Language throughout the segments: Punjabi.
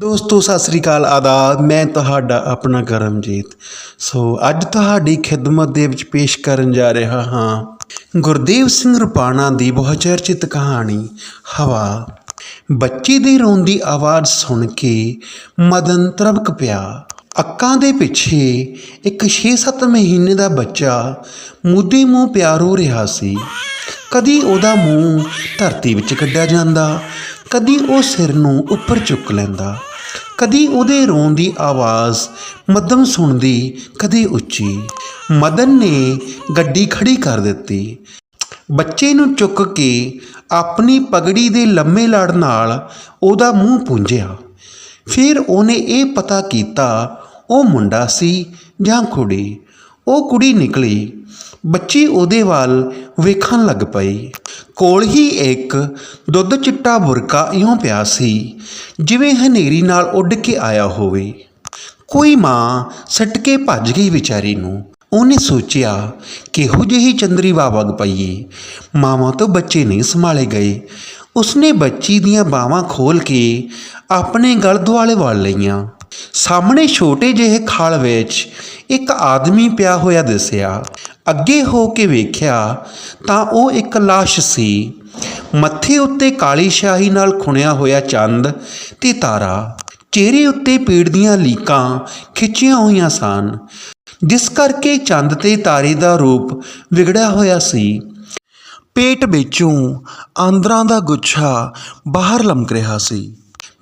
ਦੋਸਤੋ, ਸਤਿ ਸ੍ਰੀ ਅਕਾਲ, ਆਦਾਬ। ਮੈਂ ਤੁਹਾਡਾ ਆਪਣਾ ਕਰਮਜੀਤ। ਸੋ, ਅੱਜ ਤੁਹਾਡੀ ਖਿਦਮਤ ਦੇ ਵਿੱਚ ਪੇਸ਼ ਕਰਨ ਜਾ ਰਿਹਾ ਹਾਂ ਗੁਰਦੇਵ ਸਿੰਘ ਰੁਪਾਣਾ ਦੀ ਬਹੁ ਚਰਚਿਤ ਕਹਾਣੀ, ਹਵਾ। ਬੱਚੀ ਦੀ ਰੋਂਦੀ ਆਵਾਜ਼ ਸੁਣ ਕੇ ਮਦਨ ਤਰਬਕ ਪਿਆ। ਅੱਕਾਂ ਦੇ ਪਿੱਛੇ ਇੱਕ 6-7 ਮਹੀਨੇ ਦਾ ਬੱਚਾ ਮੁੱਦੇ ਮੂੰਹ ਪਿਆਰ ਹੋ ਰਿਹਾ ਸੀ। ਕਦੀ ਉਹਦਾ ਮੂੰਹ ਧਰਤੀ ਵਿੱਚ ਕੱਢਿਆ ਜਾਂਦਾ, ਕਦੀ ਉਹ ਸਿਰ ਨੂੰ ਉੱਪਰ ਚੁੱਕ ਲੈਂਦਾ। ਕਦੀ ਉਹਦੇ ਰੋਣ ਦੀ ਆਵਾਜ਼, ਮੱਧਮ ਸੁਣਦੀ ਕਦੇ ਉੱਚੀ। ਮਦਨ ਨੇ ਗੱਡੀ ਖੜੀ ਕਰ ਦਿੱਤੀ। ਬੱਚੇ ਨੂੰ ਚੁੱਕ ਕੇ ਆਪਣੀ ਪਗੜੀ ਦੇ ਲੰਮੇ ਲੜ ਨਾਲ ਉਹਦਾ ਮੂੰਹ ਪੂੰਝਿਆ। ਫਿਰ ਉਹਨੇ ਇਹ ਪਤਾ ਕੀਤਾ, ਉਹ ਮੁੰਡਾ ਸੀ ਜਾਂ ਕੁੜੀ? ਉਹ ਕੁੜੀ ਨਿਕਲੀ। ਬੱਚੀ ਉਹਦੇ ਵੱਲ ਵੇਖਣ ਲੱਗ ਪਈ। ਕੋਲ ਹੀ ਇੱਕ ਦੁੱਧ ਚਿੱਟਾ ਬੁਰਕਾ ਇਉਂ ਪਿਆ ਸੀ, ਜਿਵੇਂ ਹਨੇਰੀ ਨਾਲ ਉੱਡ ਕੇ ਆਇਆ ਹੋਵੇ। ਕੋਈ ਮਾਂ ਸੱਟ ਕੇ ਭੱਜ ਗਈ ਵਿਚਾਰੀ ਨੂੰ। ਉਹਨੇ ਸੋਚਿਆ, ਕਿਹੋ ਜਿਹੀ ਚੰਦਰੀ ਵਗ ਪਈਏ ਮਾਵਾਂ ਤੋਂ ਬੱਚੇ ਨਹੀਂ ਸੰਭਾਲੇ ਗਏ। ਉਸਨੇ ਬੱਚੀ ਦੀਆਂ ਬਾਹਾਂ ਖੋਲ ਕੇ ਆਪਣੇ ਗਲ ਦੁਆਲੇ ਵਾਲ ਲਈਆਂ। ਸਾਹਮਣੇ ਛੋਟੇ ਜਿਹੇ ਖਾਲ ਵਿੱਚ ਇੱਕ ਆਦਮੀ ਪਿਆ ਹੋਇਆ ਦਿਸਿਆ। ਅੱਗੇ ਹੋ ਕੇ ਵੇਖਿਆ ਤਾਂ ਉਹ ਇੱਕ ਲਾਸ਼ ਸੀ। ਮੱਥੇ ਉੱਤੇ ਕਾਲੀ ਸ਼ਾਹੀ ਨਾਲ ਖੁਣਿਆ ਹੋਇਆ ਚੰਦ ਤੇ ਤਾਰਾ ਚਿਹਰੇ ਉੱਤੇ ਪੀੜ ਦੀਆਂ ਲੀਕਾਂ ਖਿੱਚੀਆਂ ਹੋਈਆਂ ਸਨ। ਜਿਸ ਕਰਕੇ ਚੰਦ ਤੇ ਤਾਰੇ ਦਾ ਰੂਪ ਵਿਗੜਿਆ ਹੋਇਆ ਸੀ। ਪੇਟ ਵਿੱਚੋਂ ਆਂਦਰਾਂ ਦਾ ਗੁੱਛਾ ਬਾਹਰ ਲਮਕ ਰਿਹਾ ਸੀ।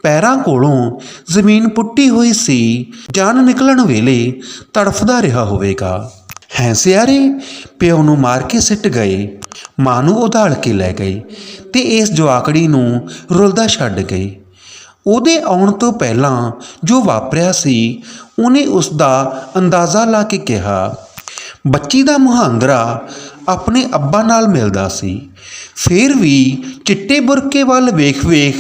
ਪੈਰਾਂ ਕੋਲੋਂ ਜ਼ਮੀਨ ਪੁੱਟੀ ਹੋਈ ਸੀ। ਜਾਨ ਨਿਕਲਣ ਵੇਲੇ ਤੜਫਦਾ ਰਿਹਾ ਹੋਵੇਗਾ। ਹੈ ਸਿਆਰੇ, ਪਿਓ ਨੂੰ ਮਾਰ ਕੇ ਸਿੱਟ ਗਏ, ਮਾਂ ਨੂੰ ਉਧਾਲ ਕੇ ਲੈ ਗਏ ਤੇ ਇਸ ਜਵਾਕੜੀ ਨੂੰ ਰੁਲਦਾ ਛੱਡ ਗਏ। ਉਹਦੇ ਆਉਣ ਤੋਂ ਪਹਿਲਾਂ ਜੋ ਵਾਪਰਿਆ ਸੀ, ਉਹਨੇ ਉਸ ਦਾ ਅੰਦਾਜ਼ਾ ਲਾ ਕੇ ਕਿਹਾ, ਬੱਚੀ ਦਾ ਮੁਹਾਂਦਰਾ ਆਪਣੇ ਅੱਬਾ ਨਾਲ ਮਿਲਦਾ ਸੀ। ਫਿਰ ਵੀ ਚਿੱਟੇ ਬੁਰਕੇ ਵੱਲ ਵੇਖ-ਵੇਖ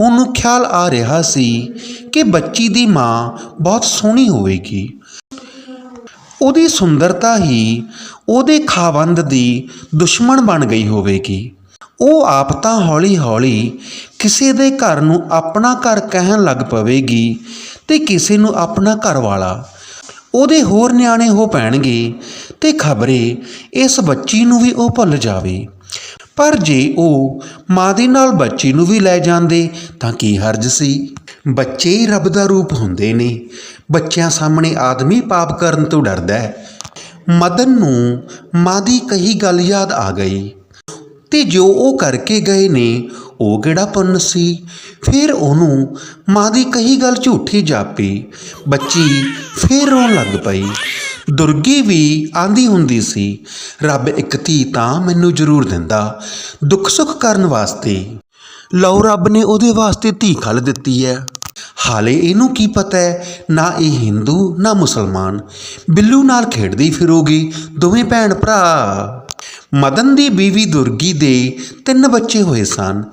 ਉਹਨੂੰ ਖਿਆਲ ਆ ਰਿਹਾ ਸੀ ਕਿ ਬੱਚੀ ਦੀ ਮਾਂ ਬਹੁਤ ਸੋਹਣੀ ਹੋਵੇਗੀ। ਉਹਦੀ ਸੁੰਦਰਤਾ ਹੀ ਉਹਦੇ ਖਾਵੰਦ ਦੀ ਦੁਸ਼ਮਣ ਬਣ ਗਈ ਹੋਵੇਗੀ। ਉਹ ਆਪ ਤਾਂ ਹੌਲੀ-ਹੌਲੀ ਕਿਸੇ ਦੇ ਘਰ ਨੂੰ ਆਪਣਾ ਘਰ ਕਹਿਣ ਲੱਗ ਪਵੇਗੀ ਤੇ ਕਿਸੇ ਨੂੰ ਆਪਣਾ ਘਰ ਵਾਲਾ ਉਹਦੇ ਹੋਰ ਨਿਆਣੇ ਹੋ ਪੈਣਗੇ ਤੇ ਖਬਰੇ ਇਸ ਬੱਚੀ ਨੂੰ ਵੀ ਉਹ ਭੁੱਲ ਜਾਵੇ। ਪਰ ਜੇ ਉਹ ਮਾਂ ਦੇ ਨਾਲ ਬੱਚੀ ਨੂੰ ਵੀ ਲੈ ਜਾਂਦੇ ਤਾਂ ਕੀ ਹਰਜ ਸੀ? ਬੱਚੇ ਹੀ ਰੱਬ ਦਾ ਰੂਪ ਹੁੰਦੇ ਨੇ। ਬੱਚਿਆਂ ਸਾਹਮਣੇ ਆਦਮੀ ਪਾਪ ਕਰਨ ਤੋਂ ਡਰਦਾ ਹੈ। ਮਦਨ ਨੂੰ ਮਾਂ ਦੀ ਕਹੀ ਗੱਲ ਯਾਦ ਆ ਗਈ। ਤੇ ਜੋ ਉਹ ਕਰਕੇ ਗਏ ਨੇ, ਉਹ ਕਿਹੜਾ ਪੁੰਨ ਸੀ? ਫਿਰ ਉਹਨੂੰ ਮਾਂ ਦੀ ਕਹੀ ਗੱਲ ਝੂਠੀ ਜਾਪੀ। ਬੱਚੀ ਫਿਰ ਰੋਣ ਲੱਗ ਪਈ। ਦੁਰਗੀ ਵੀ ਆਂਦੀ ਹੁੰਦੀ ਸੀ, ਰੱਬ ਇੱਕ ਧੀ ਤਾਂ ਮੈਨੂੰ ਜ਼ਰੂਰ ਦਿੰਦਾ ਦੁੱਖ ਸੁੱਖ ਕਰਨ ਵਾਸਤੇ। ਲਓ ਰੱਬ ਨੇ ਉਹਦੇ ਵਾਸਤੇ ਧੀ ਖਲ ਦਿੱਤੀ ਹੈ। ਹਾਲੇ ਇਹਨੂੰ ਕੀ ਪਤਾ ਹੈ? ਨਾ ਇਹ ਹਿੰਦੂ, ਨਾ ਮੁਸਲਮਾਨ। ਬਿੱਲੂ ਨਾਲ ਖੇਡਦੀ ਫਿਰੋਗੀ ਦੋਵੇਂ ਭੈਣ ਭਰਾ। ਮਦਨ ਦੀ ਬੀਵੀ ਦੁਰਗੀ ਦੇ ਤਿੰਨ ਬੱਚੇ ਹੋਏ ਸਨ।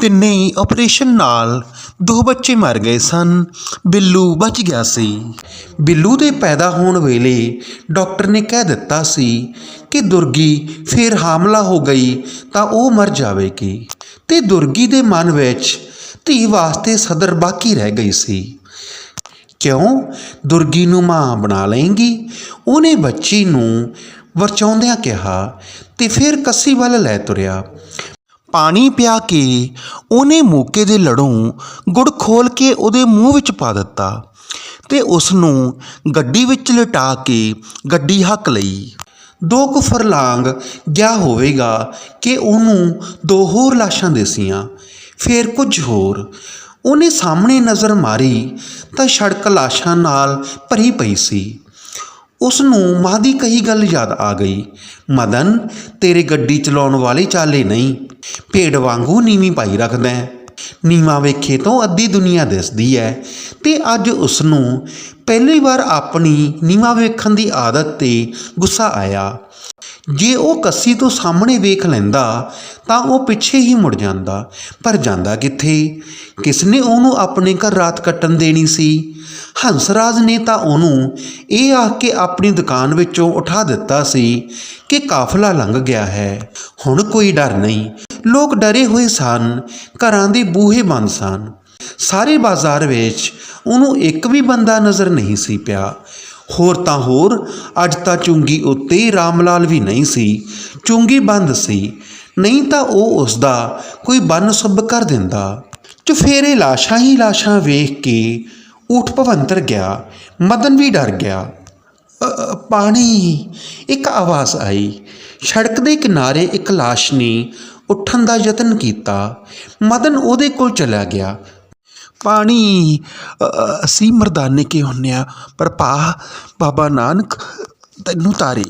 ਤਿੰਨੇ ਹੀ ਆਪਰੇਸ਼ਨ ਨਾਲ ਦੋ ਬੱਚੇ ਮਰ ਗਏ ਸਨ। ਬਿੱਲੂ ਬਚ ਗਿਆ ਸੀ। ਬਿੱਲੂ ਦੇ ਪੈਦਾ ਹੋਣ ਵੇਲੇ ਡਾਕਟਰ ਨੇ ਕਹਿ ਦਿੱਤਾ ਸੀ ਕਿ ਦੁਰਗੀ ਫੇਰ ਹਾਮਲਾ ਹੋ ਗਈ ਤਾਂ ਉਹ ਮਰ ਜਾਵੇਗੀ। ਤੇ ਦੁਰਗੀ ਦੇ ਮਨ ਵਿੱਚ ਧੀ ਵਾਸਤੇ ਸਦਰ ਬਾਕੀ ਰਹਿ ਗਈ ਸੀ। ਕਿਉਂ? ਦੁਰਗੀ ਨੂੰ ਮਾਂ ਬਣਾ ਲਏਂਗੀ। ਉਹਨੇ ਬੱਚੀ ਨੂੰ ਵਰਚਾਉਂਦਿਆਂ ਕਿਹਾ ਤੇ ਫਿਰ ਕੱਸੀ ਵੱਲ ਲੈ ਤੁਰਿਆ। ਪਾਣੀ ਪਿਆ ਕੇ ਉਹਨੇ ਮੂਕੇ ਦੇ ਲੜੋਂ ਗੁੜ ਖੋਲ ਕੇ ਉਹਦੇ ਮੂੰਹ ਵਿੱਚ ਪਾ ਦਿੱਤਾ ਤੇ ਉਸ ਨੂੰ ਗੱਡੀ ਵਿੱਚ ਲਟਾ ਕੇ ਗੱਡੀ ਹੱਕ ਲਈ। ਦੋ ਕੁ ਫਰਲਾਂਗ ਗਿਆ ਹੋਵੇਗਾ ਕਿ ਉਹਨੂੰ ਦੋ ਹੋਰ ਲਾਸ਼ਾਂ ਦੇਸੀਆਂ ਫੇਰ ਕੁਝ ਹੋਰ। ਉਹਨੇ ਸਾਹਮਣੇ ਨਜ਼ਰ ਮਾਰੀ ਤਾਂ ਸੜਕ ਲਾਸ਼ਾਂ ਨਾਲ ਭਰੀ ਪਈ ਸੀ। ਉਸ ਨੂੰ ਮਾਂ ਦੀ ਕਹੀ ਗੱਲ ਯਾਦ ਆ ਗਈ, ਮਦਨ, ਤੇਰੇ ਗੱਡੀ ਚਲਾਉਣ ਵਾਲੇ ਚਾਲੇ ਨਹੀਂ। ਭੇਡ ਵਾਂਗੂ ਨੀਵੀਂ ਪਾਈ ਰੱਖਦਾ ਹੈ। ਨੀਵਾਂ ਵੇਖੇ ਤੋਂ ਅੱਧੀ ਦੁਨੀਆ ਦਿਸਦੀ ਹੈ। ਤੇ ਅੱਜ ਉਸ ਨੂੰ ਪਹਿਲੀ ਵਾਰ ਆਪਣੀ ਨੀਵਾਂ ਵੇਖਣ ਦੀ ਆਦਤ ਤੇ ਗੁੱਸਾ ਆਇਆ। ਜੇ ਉਹ ਕੱਸੀ ਤੋਂ ਸਾਹਮਣੇ ਵੇਖ ਲੈਂਦਾ, ਤਾਂ ਉਹ ਪਿੱਛੇ ਹੀ ਮੁੜ ਜਾਂਦਾ। ਪਰ ਜਾਂਦਾ ਕਿੱਥੇ? ਕਿਸਨੇ ਉਹਨੂੰ ਆਪਣੇ ਘਰ ਰਾਤ ਕੱਟਣ ਦੇਣੀ ਸੀ? ਹੰਸਰਾਜ ਨੇ ਤਾਂ ਉਹਨੂੰ ਇਹ ਆਖ ਕੇ ਆਪਣੀ ਦੁਕਾਨ ਵਿੱਚੋਂ ਉਠਾ ਦਿੱਤਾ ਸੀ ਕਿ ਕਾਫਲਾ ਲੰਘ ਗਿਆ ਹੈ। ਹੁਣ ਕੋਈ ਡਰ ਨਹੀਂ। ਲੋਕ ਡਰੇ ਹੋਏ ਸਨ। ਘਰਾਂ ਦੇ ਬੂਹੇ ਬੰਦ ਸਨ। ਸਾਰੇ ਬਾਜ਼ਾਰ ਵਿੱਚ ਉਹਨੂੰ ਇੱਕ ਵੀ ਬੰਦਾ ਨਜ਼ਰ ਨਹੀਂ ਸੀ ਪਿਆ। ਹੋਰ ਤਾਂ ਹੋਰ, ਅੱਜ ਤਾਂ ਚੁੰਗੀ ਉੱਤੇ ਰਾਮ ਲਾਲ ਵੀ ਨਹੀਂ ਸੀ। ਚੁੰਗੀ ਬੰਦ ਸੀ। ਨਹੀਂ ਤਾਂ ਉਹ ਉਸ ਦਾ ਕੋਈ ਬੰਨ ਸੁੱਭ ਕਰ ਦਿੰਦਾ। ਚੁਫੇਰੇ ਲਾਸ਼ਾਂ ਹੀ ਲਾਸ਼ਾਂ ਵੇਖ ਕੇ ਊਠ ਭਵੰਤਰ ਗਿਆ। ਮਦਨ ਵੀ ਡਰ ਗਿਆ। ਪਾਣੀ, ਇੱਕ ਆਵਾਜ਼ ਆਈ। ਸੜਕ ਦੇ ਕਿਨਾਰੇ ਇੱਕ ਲਾਸ਼ ਨੇ ਉੱਠਣ ਦਾ ਯਤਨ ਕੀਤਾ। ਮਦਨ ਉਹਦੇ ਕੋਲ ਚਲਾ ਗਿਆ। ਪਾਣੀ। ਅਸੀਂ ਮਰਦਾਨੇ ਕੇ ਹੁੰਨੇ ਆ, ਪਰ ਪਾ ਬਾਬਾ ਨਾਨਕ ਤੈਨੂੰ ਤਾਰੀ।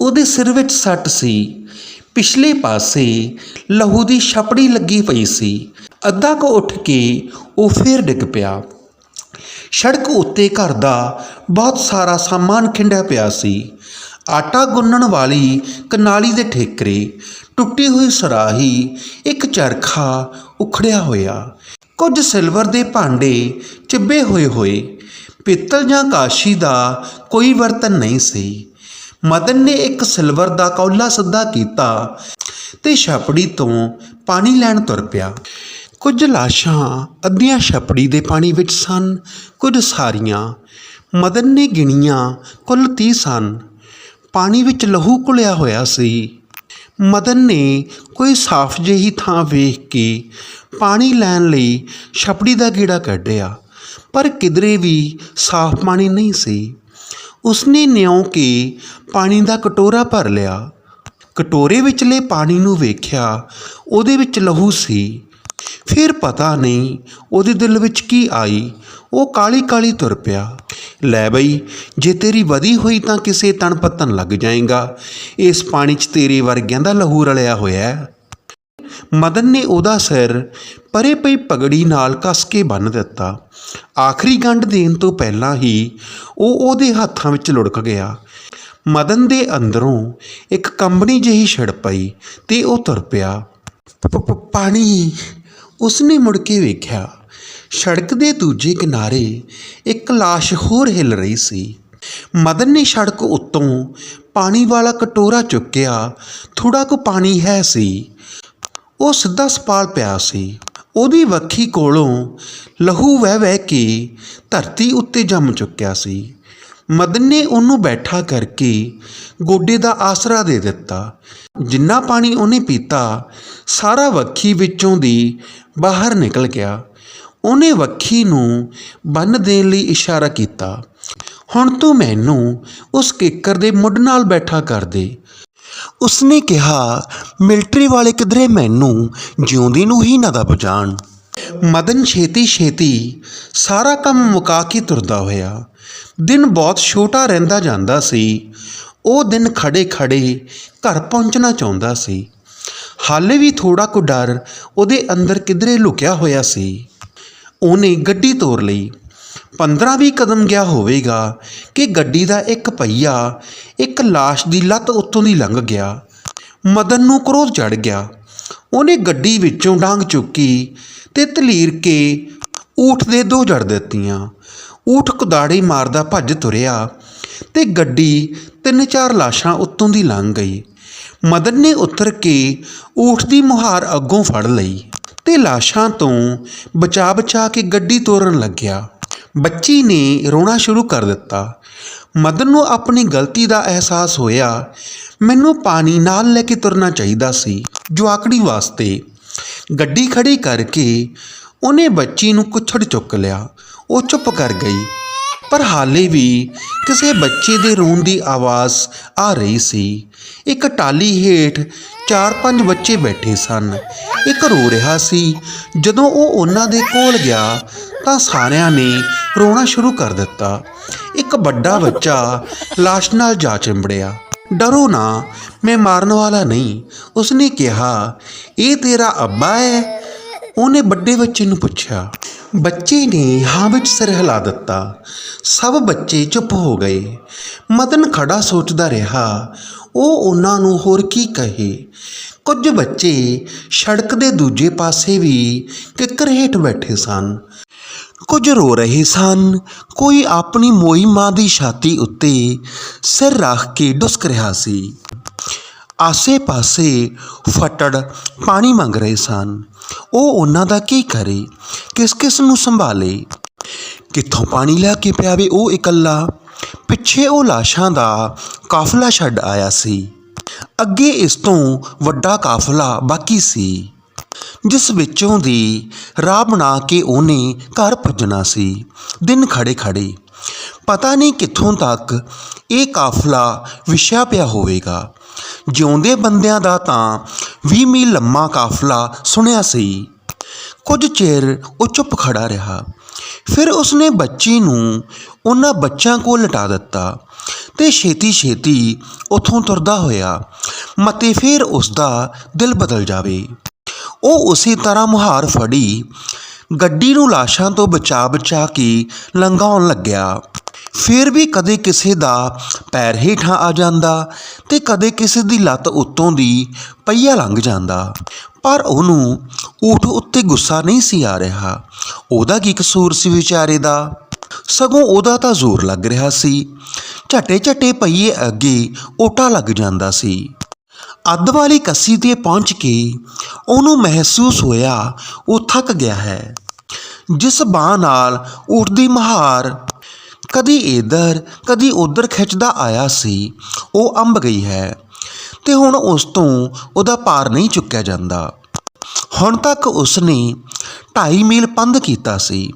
ਉਹਦੇ ਸਿਰ ਵਿੱਚ ਸੱਟ ਸੀ, ਪਿਛਲੇ ਪਾਸੇ ਲਹੂ ਦੀ ਛਪੜੀ ਲੱਗੀ ਪਈ ਸੀ। ਅੱਧਾ ਕੁ ਉੱਠ ਕੇ ਉਹ ਫੇਰ ਡਿੱਗ ਪਿਆ। ਸੜਕ ਉੱਤੇ ਘਰ ਦਾ ਬਹੁਤ ਸਾਰਾ ਸਾਮਾਨ ਖਿੰਡਿਆ ਪਿਆ ਸੀ। ਆਟਾ ਗੁੰਨਣ ਵਾਲੀ ਕਨਾਲੀ ਦੇ ਠੇਕਰੇ, ਟੁੱਟੀ ਹੋਈ ਸਰਾਹੀ, ਇੱਕ ਚਰਖਾ ਉਖੜਿਆ ਹੋਇਆ। ਕੁਝ ਸਿਲਵਰ ਦੇ ਭਾਂਡੇ ਚਿੱਬੇ ਹੋਏ ਹੋਏ। ਪਿੱਤਲ ਜਾਂ ਕਾਸ਼ੀ ਦਾ ਕੋਈ ਬਰਤਨ ਨਹੀਂ ਸੀ। ਮਦਨ ਨੇ ਇੱਕ ਸਿਲਵਰ ਦਾ ਕੌਲਾ ਸਿੱਧਾ ਕੀਤਾ ਤੇ ਛਪੜੀ ਤੋਂ ਪਾਣੀ ਲੈਣ ਤੁਰ ਪਿਆ। ਕੁਝ ਲਾਸ਼ਾਂ ਅੱਧੀਆਂ ਛਪੜੀ ਦੇ ਪਾਣੀ ਵਿੱਚ ਸਨ, ਕੁਝ ਸਾਰੀਆਂ। ਮਦਨ ਨੇ ਗਿਣੀਆਂ ਕੁੱਲ 30 ਸਨ। ਪਾਣੀ ਵਿੱਚ ਲਹੂ ਘੁਲਿਆ ਹੋਇਆ ਸੀ। ਮਦਨ ਨੇ ਕੋਈ ਸਾਫ਼ ਜਿਹੀ ਥਾਂ ਵੇਖ ਕੇ ਪਾਣੀ ਲੈਣ ਲਈ ਛਪੜੀ ਦਾ ਗੇੜਾ ਕੱਢਿਆ ਪਰ ਕਿਧਰੇ ਵੀ ਸਾਫ਼ ਪਾਣੀ ਨਹੀਂ ਸੀ। ਉਸਨੇ ਨਿਉ ਕੇ ਪਾਣੀ ਦਾ ਕਟੋਰਾ ਭਰ ਲਿਆ। ਕਟੋਰੇ ਵਿਚਲੇ ਪਾਣੀ ਨੂੰ ਵੇਖਿਆ ਉਹਦੇ ਵਿੱਚ ਲਹੂ ਸੀ। ਫਿਰ ਪਤਾ ਨਹੀਂ ਉਹਦੇ ਦਿਲ ਵਿੱਚ ਕੀ ਆਈ, ਉਹ ਕਾਲੀ ਕਾਲੀ ਤੁਰ ਪਿਆ। ਲੈ ਬਈ, ਜੇ ਤੇਰੀ ਵਧੀ ਹੋਈ ਤਾਂ ਕਿਸੇ ਤਣ ਪੱਤਨ ਲੱਗ ਜਾਏਗਾ। ਇਸ ਪਾਣੀ 'ਚ ਤੇਰੇ ਵਰਗਿਆਂ ਦਾ ਲਹੂ ਰਲਿਆ ਹੋਇਆ ਮਦਨ ਨੇ ਉਹਦਾ ਸਿਰ ਪਰੇ ਪਈ ਪਗੜੀ ਨਾਲ ਕੱਸ ਕੇ ਬੰਨ੍ਹ ਦਿੱਤਾ। ਆਖਰੀ ਗੰਢ ਦੇਣ ਤੋਂ ਪਹਿਲਾਂ ਹੀ ਉਹ ਉਹਦੇ ਹੱਥਾਂ ਵਿੱਚ ਲੁੜਕ ਗਿਆ। ਮਦਨ ਦੇ ਅੰਦਰੋਂ ਇੱਕ ਕੰਬਣੀ ਜਿਹੀ ਛੜ ਪਈ ਤੇ ਉਹ ਤੁਰ ਪਿਆ। ਪਾਣੀ ਉਸਨੇ ਮੁੜ ਕੇ ਵੇਖਿਆ। ਸੜਕ ਦੇ ਦੂਜੇ ਕਿਨਾਰੇ ਇੱਕ ਲਾਸ਼ ਹੋਰ ਹਿੱਲ ਰਹੀ ਸੀ। ਮਦਨ ਨੇ ਸੜਕ ਉੱਤੋਂ ਪਾਣੀ ਵਾਲਾ ਕਟੋਰਾ ਚੁੱਕਿਆ। ਥੋੜਾ ਕੁ ਪਾਣੀ ਹੈ ਸੀ। ਉਹ ਸਿੱਧਾ ਸਪਾਲ ਪਿਆ ਸੀ। ਉਹਦੀ ਵੱਖੀ ਕੋਲੋਂ ਲਹੂ ਵਹਿ ਵਹਿ ਕੇ ਧਰਤੀ ਉੱਤੇ ਜੰਮ ਚੁੱਕਿਆ ਸੀ। ਮਦਨ ਨੇ ਉਹਨੂੰ ਬੈਠਾ ਕਰਕੇ ਗੋਡੇ ਦਾ ਆਸਰਾ ਦੇ ਦਿੱਤਾ। ਜਿੰਨਾ ਪਾਣੀ ਉਹਨੇ ਪੀਤਾ, ਸਾਰਾ ਵੱਖੀ ਵਿੱਚੋਂ ਦੀ ਬਾਹਰ ਨਿਕਲ ਗਿਆ। ਉਹਨੇ ਵੱਖੀ ਨੂੰ ਬੰਨ ਦੇਣ ਲਈ ਇਸ਼ਾਰਾ ਕੀਤਾ। ਹੁਣ ਤੂੰ ਮੈਨੂੰ ਉਸ ਕਿੱਕਰ ਦੇ ਮੁੱਢ ਨਾਲ ਬੈਠਾ ਕਰ ਦੇ। ਉਸਨੇ ਕਿਹਾ, ਮਿਲਟਰੀ ਵਾਲੇ ਕਿਧਰੇ ਮੈਨੂੰ ਜਿਉਂਦੀ ਨੂੰ ਹੀ ਨਾ ਦਬ ਜਾਣ। ਮਦਨ ਛੇਤੀ ਛੇਤੀ ਸਾਰਾ ਕੰਮ ਮੁਕਾ ਕੇ ਤੁਰਦਾ ਹੋਇਆ। ਦਿਨ ਬਹੁਤ ਛੋਟਾ ਰਹਿੰਦਾ ਜਾਂਦਾ ਸੀ। ਉਹ ਦਿਨ ਖੜੇ ਖੜੇ ਘਰ ਪਹੁੰਚਣਾ ਚਾਹੁੰਦਾ ਸੀ। ਹਾਲੇ ਵੀ ਥੋੜਾ ਕੁ ਡਰ ਉਹਦੇ ਅੰਦਰ ਕਿਧਰੇ ਲੁਕਿਆ ਹੋਇਆ ਸੀ। ਉਹਨੇ ਗੱਡੀ ਤੋਰ ਲਈ। 15-20 ਕਦਮ ਗਿਆ ਹੋਵੇਗਾ ਕਿ ਗੱਡੀ ਦਾ ਇੱਕ ਪਹੀਆ ਇੱਕ ਲਾਸ਼ ਦੀ ਲੱਤ ਉੱਤੋਂ ਦੀ ਲੰਘ ਗਿਆ। ਮਦਨ ਨੂੰ ਕ੍ਰੋਧ ਚੜ ਗਿਆ। ਉਹਨੇ ਗੱਡੀ ਵਿੱਚੋਂ ਡਾਂਗ ਚੁੱਕੀ ਤੇ ਤਲੀਰ ਕੇ ਊਠ ਦੇ ਦੋ ਜੜ ਦਿੱਤੀਆਂ। ਊਠ ਕੁਦਾੜੀ ਮਾਰਦਾ ਭੱਜ ਤੁਰਿਆ ਤੇ ਗੱਡੀ ਤਿੰਨ ਚਾਰ ਲਾਸ਼ਾਂ ਉੱਤੋਂ ਦੀ ਲੰਘ ਗਈ। ਮਦਨ ਨੇ ਉਤਰ ਕੇ ਊਠ ਦੀ ਮੁਹਾਰ ਅੱਗੋਂ ਫੜ ਲਈ। ਤੇ ਲਾਸ਼ਾਂ ਤੋਂ ਬਚਾ ਬਚਾ ਕੇ ਗੱਡੀ ਤੋਰਨ ਲੱਗਿਆ। ਬੱਚੀ ਨੇ ਰੋਣਾ ਸ਼ੁਰੂ ਕਰ ਦਿੱਤਾ। ਮਦਨ ਨੂੰ ਆਪਣੀ ਗਲਤੀ ਦਾ ਅਹਿਸਾਸ ਹੋਇਆ। ਮੈਨੂੰ ਪਾਣੀ ਨਾਲ ਲੈ ਕੇ ਤੁਰਨਾ ਚਾਹੀਦਾ ਸੀ, ਜਵਾਕੜੀ ਵਾਸਤੇ। ਗੱਡੀ ਖੜੀ ਕਰਕੇ ਉਹਨੇ ਬੱਚੀ ਨੂੰ ਕੁੱਛੜ ਚੁੱਕ ਲਿਆ। ਉਹ ਚੁੱਪ ਕਰ ਗਈ। ਪਰ ਹਾਲੇ ਵੀ ਕਿਸੇ ਬੱਚੇ ਦੇ ਰੋਣ ਦੀ ਆਵਾਜ਼ ਆ ਰਹੀ ਸੀ। ਇੱਕ ਟਾਲੀ ਹੇਠ ਚਾਰ ਪੰਜ ਬੱਚੇ ਬੈਠੇ ਸਨ। ਇੱਕ ਰੋ ਰਿਹਾ ਸੀ। ਜਦੋਂ ਉਹ ਉਹਨਾਂ ਦੇ ਕੋਲ ਗਿਆ ਤਾਂ ਸਾਰਿਆਂ ਨੇ ਰੋਣਾ ਸ਼ੁਰੂ ਕਰ ਦਿੱਤਾ। ਇੱਕ ਵੱਡਾ ਬੱਚਾ ਲਾਸ਼ ਨਾਲ ਜਾ ਚਿੰਬੜਿਆ। ਡਰੋ ਨਾ, ਮੈਂ ਮਾਰਨ ਵਾਲਾ ਨਹੀਂ। ਉਸਨੇ ਕਿਹਾ, ਇਹ ਤੇਰਾ ਅੱਬਾ ਹੈ? ਉਹਨੇ ਵੱਡੇ ਬੱਚੇ ਨੂੰ ਪੁੱਛਿਆ। ਬੱਚੇ ਨੇ ਹਾਂ ਵਿੱਚ ਸਿਰ ਹਿਲਾ ਦਿੱਤਾ। ਸਭ ਬੱਚੇ ਚੁੱਪ ਹੋ ਗਏ। ਮਦਨ ਖੜਾ ਸੋਚਦਾ ਰਿਹਾ, ਉਹ ਉਹਨਾਂ ਨੂੰ ਹੋਰ ਕੀ ਕਹੇ। ਕੁਝ ਬੱਚੇ ਸੜਕ ਦੇ ਦੂਜੇ ਪਾਸੇ ਵੀ ਕਿੱਕਰ ਹੇਠ ਬੈਠੇ ਸਨ। ਕੁਝ ਰੋ ਰਹੇ ਸਨ। ਕੋਈ ਆਪਣੀ ਮੋਈ ਮਾਂ ਦੀ ਛਾਤੀ ਉੱਤੇ ਸਿਰ ਰੱਖ ਕੇ ਡੁਸਕ ਰਿਹਾ ਸੀ। ਆਸੇ-ਪਾਸੇ ਫਟੜ ਪਾਣੀ ਮੰਗ ਰਹੇ ਸਨ। ਉਹ ਉਹਨਾਂ ਦਾ ਕੀ ਕਰੇ? ਕਿਸ ਕਿਸ ਨੂੰ ਸੰਭਾਲੇ? ਕਿੱਥੋਂ ਪਾਣੀ ਲੈ ਕੇ ਪਿਆਵੇ ਉਹ ਇਕੱਲਾ? ਪਿੱਛੇ ਉਹ ਲਾਸ਼ਾਂ ਦਾ ਕਾਫਲਾ ਛੱਡ ਆਇਆ ਸੀ। ਅੱਗੇ ਇਸ ਤੋਂ ਵੱਡਾ ਕਾਫਲਾ ਬਾਕੀ ਸੀ। ਜਿਸ ਵਿੱਚੋਂ ਦੀ ਰਾਹ ਬਣਾ ਕੇ ਉਹਨੇ ਘਰ ਭੱਜਣਾ ਸੀ। ਦਿਨ ਖੜੇ ਖੜੇ। ਪਤਾ ਨਹੀਂ ਕਿੱਥੋਂ ਤੱਕ ਇਹ ਕਾਫਲਾ ਵਿਛਿਆ ਪਿਆ ਹੋਵੇਗਾ। ਜਿਉਂਦੇ ਬੰਦਿਆਂ ਦਾ ਤਾਂ 20 ਮੀਲ ਲੰਮਾ ਕਾਫਲਾ ਸੁਣਿਆ ਸੀ। ਕੁਝ ਚਿਰ ਉਹ ਚੁੱਪ ਖੜਾ ਰਿਹਾ। ਫਿਰ ਉਸਨੇ ਬੱਚੀ ਨੂੰ ਉਹਨਾਂ ਬੱਚਿਆਂ ਕੋਲ ਲਟਾ ਦਿੱਤਾ ਤੇ ਛੇਤੀ ਛੇਤੀ ਉਥੋਂ ਤੁਰਦਾ ਹੋਇਆ ਮਤੇ ਫਿਰ ਉਸਦਾ ਦਿਲ ਬਦਲ ਜਾਵੇ। ਉਹ ਉਸੇ ਤਰ੍ਹਾਂ ਮੁਹਾਰ ਫੜੀ, ਗੱਡੀ ਨੂੰ ਲਾਸ਼ਾਂ ਤੋਂ ਬਚਾ ਬਚਾ ਕੇ ਲੰਘਾਉਣ ਲੱਗਿਆ। ਫਿਰ ਵੀ ਕਦੇ ਕਿਸੇ ਦਾ ਪੈਰ ਹੇਠਾਂ ਆ ਜਾਂਦਾ ਤੇ ਕਦੇ ਕਿਸੇ ਦੀ ਲੱਤ ਉੱਤੋਂ ਦੀ ਪਈਆ ਲੰਘ ਜਾਂਦਾ। ਪਰ ਉਹਨੂੰ ਊਠ ਉੱਤੇ ਗੁੱਸਾ ਨਹੀਂ ਸੀ ਆ ਰਿਹਾ। ਉਹਦਾ ਕੀ ਕਸੂਰ ਸੀ ਵਿਚਾਰੇ ਦਾ? ਸਗੋਂ ਉਹਦਾ ਤਾਂ ਜ਼ੋਰ ਲੱਗ ਰਿਹਾ ਸੀ। ਝਟੇ ਝਟੇ ਪਈਏ ਅੱਗੇ ਓਟਾ ਲੱਗ ਜਾਂਦਾ ਸੀ। ਅੱਧ ਵਾਲੀ ਕੱਸੀ ਤੇ ਪਹੁੰਚ ਕੇ ਉਹਨੂੰ ਮਹਿਸੂਸ ਹੋਇਆ, ਉਹ ਥੱਕ ਗਿਆ ਹੈ। ਜਿਸ ਬਾਹ ਨਾਲ ਉੱਠਦੀ ਮਹਾਰ ਕਦੀ ਇਧਰ ਕਦੀ ਉਧਰ ਖਿੱਚਦਾ ਆਇਆ ਸੀ। ਉਹ ਅੰਬ ਗਈ ਹੈ ਤੇ ਹੁਣ ਉਸ ਤੋਂ ਉਹਦਾ ਭਾਰ ਨਹੀਂ ਚੁੱਕਿਆ ਜਾਂਦਾ। ਹੁਣ ਤੱਕ ਉਸਨੇ 2.5 ਮੀਲ ਪੰਧ ਕੀਤਾ ਸੀ।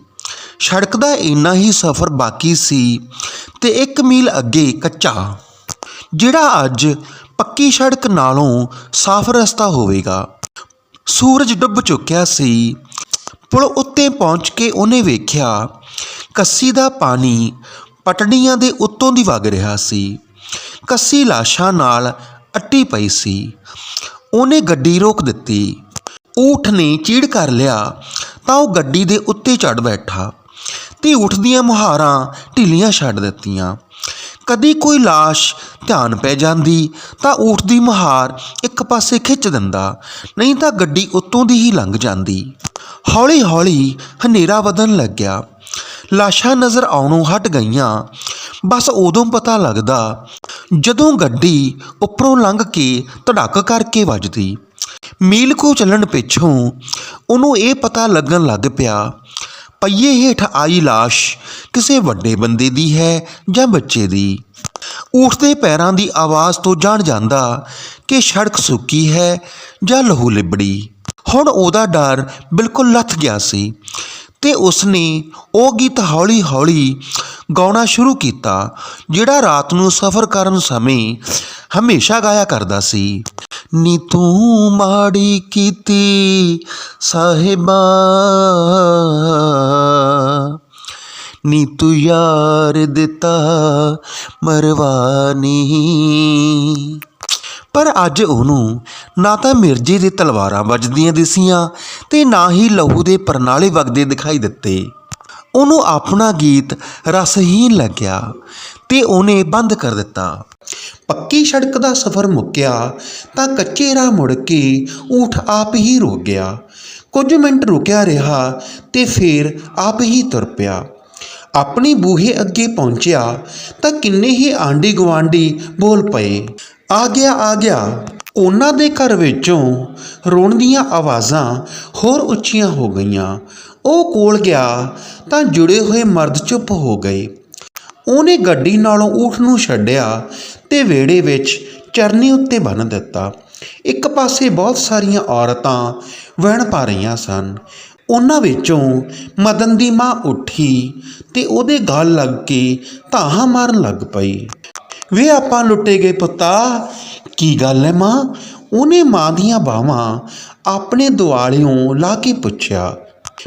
ਸੜਕ ਦਾ ਇੰਨਾ ਹੀ ਸਫ਼ਰ ਬਾਕੀ ਸੀ ਤੇ 1 ਮੀਲ ਅੱਗੇ ਕੱਚਾ, ਜਿਹੜਾ ਅੱਜ ਪੱਕੀ ਸੜਕ ਨਾਲੋਂ ਸਾਫ਼ ਰਸਤਾ ਹੋਵੇਗਾ। ਸੂਰਜ ਡੁੱਬ ਚੁੱਕਿਆ ਸੀ। ਪੁਲ ਉੱਤੇ ਪਹੁੰਚ ਕੇ ਉਹਨੇ ਵੇਖਿਆ ਕੱਸੀ ਦਾ ਪਾਣੀ ਪਟੜੀਆਂ ਦੇ ਉੱਤੋਂ ਦੀ ਵਗ ਰਿਹਾ ਸੀ। ਕੱਸੀ ਲਾਸ਼ਾਂ ਨਾਲ ਅੱਟੀ ਪਈ ਸੀ। ਉਹਨੇ ਗੱਡੀ ਰੋਕ ਦਿੱਤੀ। ਊਠ ਨੇ ਚੀੜ ਕਰ ਲਿਆ ਤਾਂ ਉਹ ਗੱਡੀ ਦੇ ਉੱਤੇ ਚੜ ਬੈਠਾ। ਤੇ ਊਠ ਦੀਆਂ ਮੁਹਾਰਾਂ ਢਿੱਲੀਆਂ ਛੱਡ ਦਿੱਤੀਆਂ। ਕਦੀ ਕੋਈ ਲਾਸ਼ ਧਿਆਨ ਪੈ ਜਾਂਦੀ ਤਾਂ ਊਠ ਦੀ ਮੁਹਾਰ ਇੱਕ ਪਾਸੇ ਖਿੱਚ ਦਿੰਦਾ, ਨਹੀਂ ਤਾਂ ਗੱਡੀ ਉੱਤੋਂ ਦੀ ਹੀ ਲੰਘ ਜਾਂਦੀ। ਹੌਲੀ ਹੌਲੀ ਹਨੇਰਾ ਵਧਣ ਲੱਗਿਆ। ਲਾਸ਼ਾਂ ਨਜ਼ਰ ਆਉਣੋਂ ਹਟ ਗਈਆਂ। ਬਸ ਉਦੋਂ ਪਤਾ ਲੱਗਦਾ ਜਦੋਂ ਗੱਡੀ ਉੱਪਰੋਂ ਲੰਘ ਕੇ ਧੜਕ ਕਰਕੇ ਵੱਜਦੀ। ਮੀਲ ਕੋ ਚੱਲਣ ਪਿੱਛੋਂ ਉਹਨੂੰ ਇਹ ਪਤਾ ਲੱਗਣ ਲੱਗ ਪਿਆ ਪਈਏ ਹੇਠ ਆਈ ਲਾਸ਼ ਕਿਸੇ ਵੱਡੇ ਬੰਦੇ ਦੀ ਹੈ ਜਾਂ ਬੱਚੇ ਦੀ। ਊਠ ਪੈਰਾਂ ਦੀ ਆਵਾਜ਼ ਤੋਂ ਜਾਣ ਜਾਂਦਾ ਕਿ ਸੜਕ ਸੁੱਕੀ ਹੈ ਜਾਂ ਲਹੂ ਲਿਬੜੀ। ਹੁਣ ਉਹਦਾ ਡਰ ਬਿਲਕੁਲ ਲੱਥ ਗਿਆ ਸੀ। ਤੇ ਉਸਨੇ ਉਹ ਗੀਤ ਹੌਲੀ-ਹੌਲੀ ਗਾਉਣਾ ਸ਼ੁਰੂ ਕੀਤਾ, ਜਿਹੜਾ ਰਾਤ ਨੂੰ ਸਫ਼ਰ ਕਰਨ ਸਮੇਂ ਹਮੇਸ਼ਾ ਗਾਇਆ ਕਰਦਾ ਸੀ। ਨੀ ਤੂੰ ਮਾੜੀ ਕੀਤੀ ਸਾਹਿਬਾ। ਨੀ ਤੂੰ ਯਾਰ ਦਿੱਤਾ ਮਰਵਾਨੀ ਪਰ ਅੱਜ ਉਹਨੂੰ ਨਾ ਤਾਂ ਮਿਰਜੇ ਦੀ ਤਲਵਾਰਾਂ ਵੱਜਦੀਆਂ ਦਿਸੀਆਂ ਤੇ ਨਾ ਹੀ ਲਹੂ ਦੇ ਪਰਨਾਲੇ ਵਗਦੇ ਦਿਖਾਈ ਦਿੱਤੇ। ਉਹਨੂੰ ਆਪਣਾ ਗੀਤ ਰਸਹੀਨ ਲੱਗਿਆ ਤੇ ਉਹਨੇ ਬੰਦ ਕਰ ਦਿੱਤਾ। ਪੱਕੀ ਸੜਕ ਦਾ ਸਫ਼ਰ ਮੁੱਕਿਆ ਤਾਂ ਕੱਚੇ ਰਾਹ ਮੁੜ ਕੇ ਊਠ ਆਪ ਹੀ ਰੁਕ ਗਿਆ। ਕੁਝ ਮਿੰਟ ਰੁਕਿਆ ਰਿਹਾ ਤੇ ਫਿਰ ਆਪ ਹੀ ਤੁਰ ਪਿਆ। ਆਪਣੀ ਬੂਹੇ ਅੱਗੇ ਪਹੁੰਚਿਆ ਤਾਂ ਕਿੰਨੇ ਹੀ ਆਂਡੀ ਗਵਾਂਡੀ ਬੋਲ ਪਏ, ਆ ਗਿਆ ਆ ਗਿਆ। ਉਹਨਾਂ ਦੇ ਘਰ ਵਿੱਚੋਂ ਰੋਣ ਦੀਆਂ ਆਵਾਜ਼ਾਂ ਹੋਰ ਉੱਚੀਆਂ ਹੋ ਗਈਆਂ। ਉਹ ਕੋਲ ਗਿਆ ਤਾਂ ਜੁੜੇ ਹੋਏ ਮਰਦ ਚੁੱਪ ਹੋ ਗਏ। ਉਹਨੇ ਗੱਡੀ ਨਾਲੋਂ ਊਠ ਨੂੰ ਛੱਡਿਆ ਤੇ ਵਿਹੜੇ ਵਿੱਚ ਚਰਨੀ ਉੱਤੇ ਬੰਨ੍ਹ ਦਿੱਤਾ। ਇੱਕ ਪਾਸੇ ਬਹੁਤ ਸਾਰੀਆਂ ਔਰਤਾਂ ਵਹਿਣ ਪਾ ਰਹੀਆਂ ਸਨ। ਉਹਨਾਂ ਵਿੱਚੋਂ ਮਦਨ ਦੀ ਮਾਂ ਉੱਠੀ ਤੇ ਉਹਦੇ ਗਲ ਲੱਗ ਕੇ ਧਾਹਾਂ ਮਾਰਨ ਲੱਗ ਪਈ। ਵੇ, ਆਪਾਂ ਲੁੱਟੇ ਗਏ ਪੁੱਤਾ। ਕੀ ਗੱਲ ਹੈ ਮਾਂ? ਉਹਨੇ ਮਾਂ ਦੀਆਂ ਬਾਹਾਂ ਆਪਣੇ ਦੁਆਲਿਓਂ ਲਾ ਕੇ ਪੁੱਛਿਆ,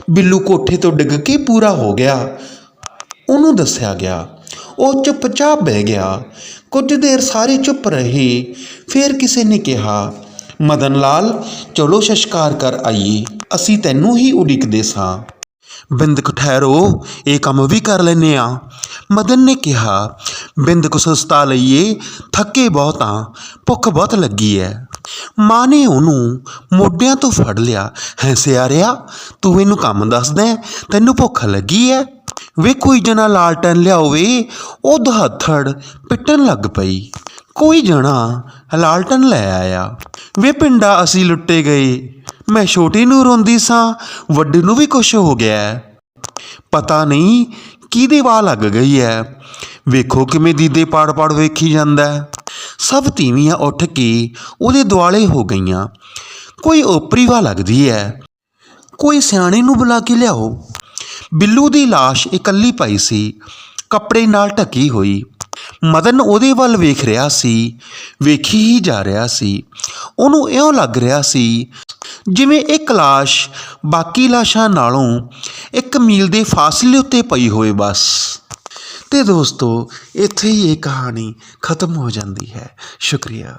ਬਿੱਲੂ ਕੋਠੇ ਤੋਂ ਡਿੱਗ ਕੇ ਪੂਰਾ ਹੋ ਗਿਆ। ਉਹਨੂੰ ਦੱਸਿਆ ਗਿਆ, ਉਹ ਚੁੱਪਚਾਪ ਬਹਿ ਗਿਆ। ਕੁਝ ਦੇਰ ਸਾਰੇ ਚੁੱਪ ਰਹੇ, ਫਿਰ ਕਿਸੇ ਨੇ ਕਿਹਾ, ਮਦਨ ਲਾਲ, ਚਲੋ ਸ਼ਸ਼ਕਾਰ ਕਰ ਆਈਏ, ਅਸੀਂ ਤੈਨੂੰ ਹੀ ਉਡੀਕਦੇ ਸਾਂ। ਬਿੰਦਕ ਠਹਿਰੋ, ਇਹ ਕੰਮ ਵੀ ਕਰ ਲੈਨੇ ਆ। ਮਦਨ ਨੇ ਕਿਹਾ, ਬਿੰਦਕ ਸੁਸਤਾ ਲਈਏ, ਥੱਕੇ ਬਹੁਤ ਆ, ਭੁੱਖ ਬਹੁਤ ਲੱਗੀ ਐ। ਮਾਂ ਨੇ ਉਹਨੂੰ ਮੋਢਿਆਂ ਤੋਂ ਫੜ ਲਿਆ ਹੈ ਸਿਆਰਿਆ, ਤੂੰ ਮੈਨੂੰ ਕੰਮ ਦੱਸਦਾ ਹੈ? ਤੈਨੂੰ ਭੁੱਖ ਲੱਗੀ ਐ ਵੇ ਕੋਈ ਜਨਾ ਲਾਲਟਨ ਲਿਆਓਵੇ, ਉਹ ਦਹੱਥੜ ਪਿੱਟਣ ਲੱਗ ਪਈ ਕੋਈ ਜਣਾ ਲਾਲਟਨ ਲੈ ਆਇਆ ਵੇ ਪਿੰਡਾ ਅਸੀਂ ਲੁੱਟੇ ਗਏ ਮੈਂ ਛੋਟੀ ਨੂੰ ਰੋਂਦੀ ਸਾਂ, ਵੱਡੇ ਨੂੰ ਵੀ ਕੁਛ ਹੋ ਗਿਆ ਹੈ। ਪਤਾ ਨਹੀਂ ਕਿਹਦੇ ਵਾਹ ਲੱਗ ਗਈ ਹੈ ਵੇਖੋ ਕਿਵੇਂ ਦੀਦੇ ਪਾੜ ਪਾੜ ਵੇਖੀ ਜਾਂਦਾ ਹੈ। ਸਭ ਤੀਵੀਆਂ ਉੱਠ ਕੇ ਉਹਦੇ ਦੁਆਲੇ ਹੋ ਗਈਆਂ। ਕੋਈ ਓਪਰੀਵਾ ਲੱਗਦੀ ਹੈ ਕੋਈ ਸਿਆਣੇ ਨੂੰ ਬੁਲਾ ਕੇ ਲਿਆਓ। ਬਿੱਲੂ ਦੀ ਲਾਸ਼ ਇਕੱਲੀ ਪਈ ਸੀ, ਕੱਪੜੇ ਨਾਲ ਢੱਕੀ ਹੋਈ। ਮਦਨ ਉਹਦੇ ਵੱਲ ਵੇਖ ਰਿਹਾ ਸੀ, ਵੇਖੀ ਹੀ ਜਾ ਰਿਹਾ ਸੀ। ਉਹਨੂੰ ਇਉਂ ਲੱਗ ਰਿਹਾ ਸੀ ਜਿਵੇਂ ਇੱਕ ਲਾਸ਼ ਬਾਕੀ ਲਾਸ਼ਾਂ ਨਾਲੋਂ ਇੱਕ ਮੀਲ ਦੇ ਫਾਸਲੇ ਉੱਤੇ ਪਈ ਹੋਵੇ ਬਸ। ਤੇ ਦੋਸਤੋ ਇੱਥੇ ਹੀ ਇਹ ਕਹਾਣੀ ਖਤਮ ਹੋ ਜਾਂਦੀ ਹੈ। ਸ਼ੁਕਰੀਆ।